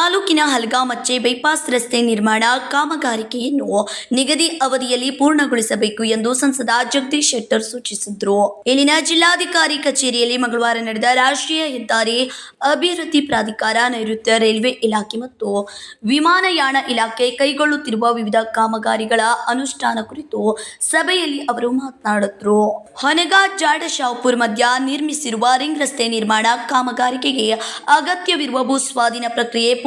ತಾಲೂಕಿನ ಹಲ್ಗಾಮಚ್ಚೆ ಬೈಪಾಸ್ ರಸ್ತೆ ನಿರ್ಮಾಣ ಕಾಮಗಾರಿಕೆಯನ್ನು ನಿಗದಿ ಅವಧಿಯಲ್ಲಿ ಪೂರ್ಣಗೊಳಿಸಬೇಕು ಎಂದು ಸಂಸದ ಜಗದೀಶ್ ಶೆಟ್ಟರ್ ಸೂಚಿಸಿದ್ರು. ಇಲ್ಲಿನ ಜಿಲ್ಲಾಧಿಕಾರಿ ಕಚೇರಿಯಲ್ಲಿ ಮಂಗಳವಾರ ನಡೆದ ರಾಷ್ಟ್ರೀಯ ಹೆದ್ದಾರಿ ಅಭಿವೃದ್ಧಿ ಪ್ರಾಧಿಕಾರ ನೈಋತ್ಯ ರೈಲ್ವೆ ಇಲಾಖೆ ಮತ್ತು ವಿಮಾನಯಾನ ಇಲಾಖೆ ಕೈಗೊಳ್ಳುತ್ತಿರುವ ವಿವಿಧ ಕಾಮಗಾರಿಗಳ ಅನುಷ್ಠಾನ ಕುರಿತು ಸಭೆಯಲ್ಲಿ ಅವರು ಮಾತನಾಡಿದ್ರು. ಹೊನಗಾ ಜಾಡ ಶಾವ್ಪುರ್ ಮಧ್ಯ ನಿರ್ಮಿಸಿರುವ ರಿಂಗ್ ರಸ್ತೆ ನಿರ್ಮಾಣ ಕಾಮಗಾರಿಕೆಗೆ ಅಗತ್ಯವಿರುವ ಭೂ ಸ್ವಾಧೀನ ಪ್ರಕ್ರಿಯೆ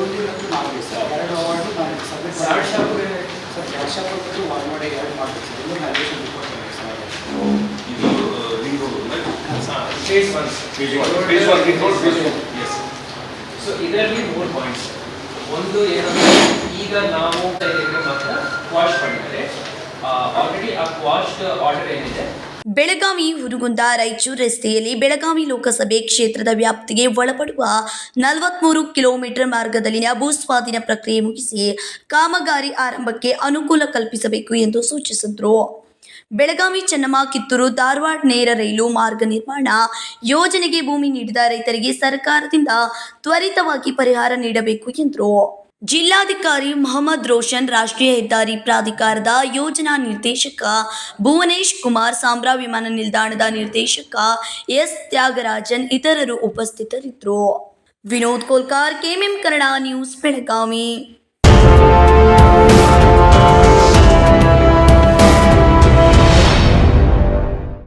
ಬೆಳಗುಂದಿ ಮತ್ತು ನಾಲ್ಕು ಎರಡು ಅವಾರ್ಡು ನಾನು ಸಬ್ಮಿಟ್? ಸರ್ ಶಾಪ್ ಮತ್ತು ವಾಲ್ಮಾಡೆ ಎರಡು ಮಾಡ್ಬೇಕು ಸರ್ ಇನ್ನೂ ವ್ಯಾಲ್ಯೂಷನ್ ರಿಪೋರ್ಟ್ ಮಾಡಿ ಸರ್ ಇದು ring phase one phase one phase one one, phase one S. So ಇದರಲ್ಲಿ ಮೂರು ಪಾಯಿಂಟ್ಸ್ ಒಂದು ಏನಂದ್ರೆ ಈಗ ನಾವು ಮಾತ್ರ ವಾಶ್ ಮಾಡಿದರೆ ಆಲ್ರೆಡಿ ಆ ವಾಶ್ಡ್ ಆರ್ಡರ್ ಏನಿದೆ ಬೆಳಗಾವಿ ಹುರುಗುಂದ ರಾಯಚೂರು ರಸ್ತೆಯಲ್ಲಿ ಬೆಳಗಾವಿ ಲೋಕಸಭೆ ಕ್ಷೇತ್ರದ ವ್ಯಾಪ್ತಿಗೆ ಒಳಪಡುವ ನಲವತ್ಮೂರು ಕಿಲೋಮೀಟರ್ ಮಾರ್ಗದಲ್ಲಿನ ಭೂಸ್ವಾಧೀನ ಪ್ರಕ್ರಿಯೆ ಮುಗಿಸಿ ಕಾಮಗಾರಿ ಆರಂಭಕ್ಕೆ ಅನುಕೂಲ ಕಲ್ಪಿಸಬೇಕು ಎಂದು ಸೂಚಿಸಿದರು. ಬೆಳಗಾವಿ ಚೆನ್ನಮ್ಮ, ಕಿತ್ತೂರು, ಧಾರವಾಡ ನೇರ ರೈಲು ಮಾರ್ಗ ನಿರ್ಮಾಣ ಯೋಜನೆಗೆ ಭೂಮಿ ನೀಡಿದ ರೈತರಿಗೆ ಸರ್ಕಾರದಿಂದ ತ್ವರಿತವಾಗಿ ಪರಿಹಾರ ನೀಡಬೇಕು ಎಂದರು. ಜಿಲ್ಲಾಧಿಕಾರಿ ಮೊಹಮ್ಮದ್ ರೋಷನ್, ರಾಷ್ಟ್ರೀಯ ಹೆದ್ದಾರಿ ಪ್ರಾಧಿಕಾರದ ಯೋಜನಾ ನಿರ್ದೇಶಕ ಭುವನೇಶ್ ಕುಮಾರ್, ಸಾಂಬ್ರಾ ವಿಮಾನ ನಿಲ್ದಾಣದ ನಿರ್ದೇಶಕ ಎಸ್. ತ್ಯಾಗರಾಜನ್ ಇತರರು ಉಪಸ್ಥಿತರಿದ್ದರು. Vinod Kolkar, KMM Kannada news, Belagavi.